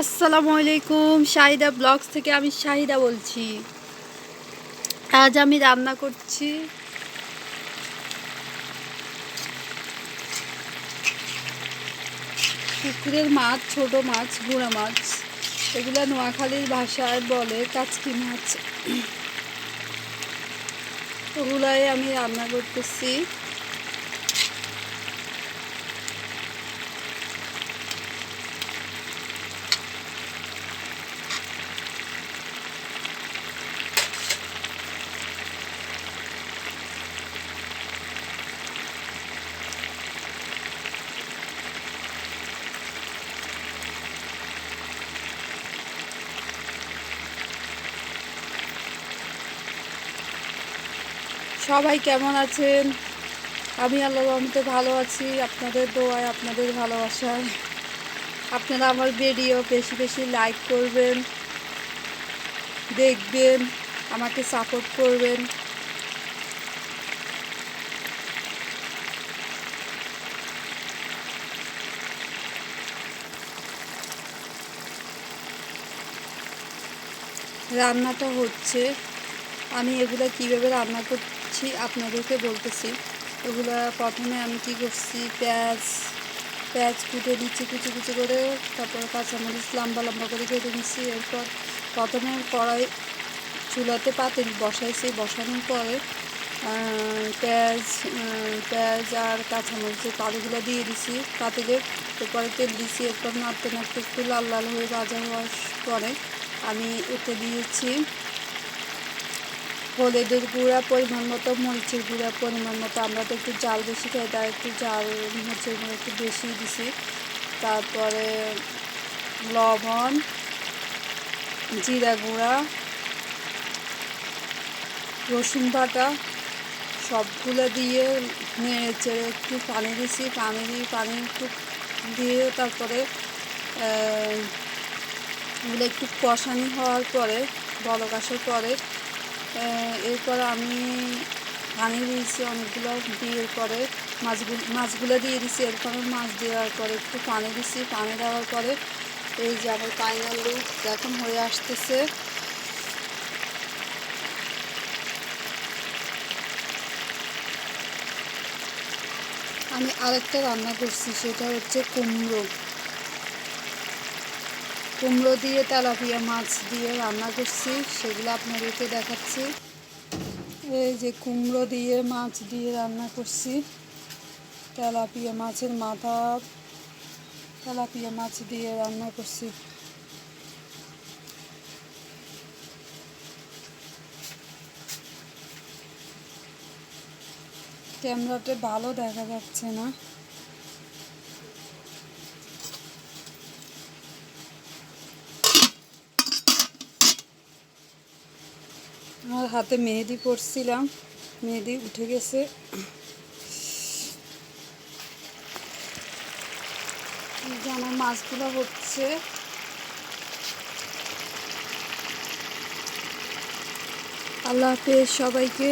আসসালামু আলাইকুম, শাহিদা ব্লগস থেকে আমি শাহিদা বলছি। আজ আমি রান্না করছি। পুকুরের মাছ, ছোট মাছ, গুঁড়া মাছ, এগুলা নোয়াখালীর ভাষায় বলে কাচকি মাছ। ওগুলাই আমি রান্না করতেছি। সবাই কেমন আছেন? আমি আল্লাহ রহমতে ভালো আছি, আপনাদের দোয়ায়, আপনাদের ভালোবাসায়। আপনারা আমার ভিডিও বেশি বেশি লাইক করবেন, দেখবেন, আমাকে সাপোর্ট করবেন। রান্নাটা হচ্ছে, আমি এগুলো কীভাবে রান্না করছি আপনাদেরকে বলতেছি। এগুলো প্রথমে আমি কি করছি, পেঁয়াজ পেঁয়াজ কুটে দিচ্ছি কুচি কুচি করে তারপর কাঁচামরিচ লম্বা লম্বা করে কেটে নিচ্ছি এরপর প্রথমে কড়াই চুলাতে পাতিল বসাইছি। বসানোর পরে পেঁয়াজ পেঁয়াজ আর কাঁচামরিচের পাতিগুলো দিয়ে দিছি পাতিলে। এরপরে তেল দিছি। এরপর নাড়তে নাড়তে একটু লাল লাল হয়ে ভাজা হওয়ার পরে আমি এতে দিয়েছি হলুদের গুঁড়া পরিমাণ মতো, মরিচের গুঁড়া পরিমাণ মতো। আমরা তো একটু জাল বেশি খাই, তাই একটু জাল, মরিচের গুঁড়া একটু বেশি দিছি। তারপরে লবণ, জিরা গুঁড়া, রসুন বাটা, সবগুলো দিয়ে নেড়ে চেড়ে একটু পানি দিছি। পানি দিয়ে, পানি একটু দিয়ে তারপরে এগুলো একটু কষানি হওয়ার পরে, বলক আসার পরে এরপর আমি পানি দিয়েছি অনেকগুলো দিয়ে পরে মাছগুলো মাছগুলো দিয়ে দিছি এরপরে মাছ দেওয়ার পরে একটু পানি দিছি পানি দেওয়ার পরে এই যে আমার ফাইনাল লুক এখন হয়ে আসতেছে। আমি আরেকটা রান্না করছি, সেটা হচ্ছে কুমড়ো। কুমড়ো দিয়ে, তেলাপিয়া মাছ দিয়ে রান্না করছি। সেগুলো আপনাদেরকে দেখাচ্ছি। এই যে কুমড়ো দিয়ে, মাছ দিয়ে রান্না করছি। তেলাপিয়া মাছের মাথা, তেলাপিয়া মাছ দিয়ে রান্না করছি। ক্যামেরাতে ভালো দেখা যাচ্ছে না। আমার হাতে মেহেদি পড়ছিলাম মেহেদি উঠে গেছে। আমার মাছগুলো হচ্ছে। আল্লাহ হাফেজ সবাইকে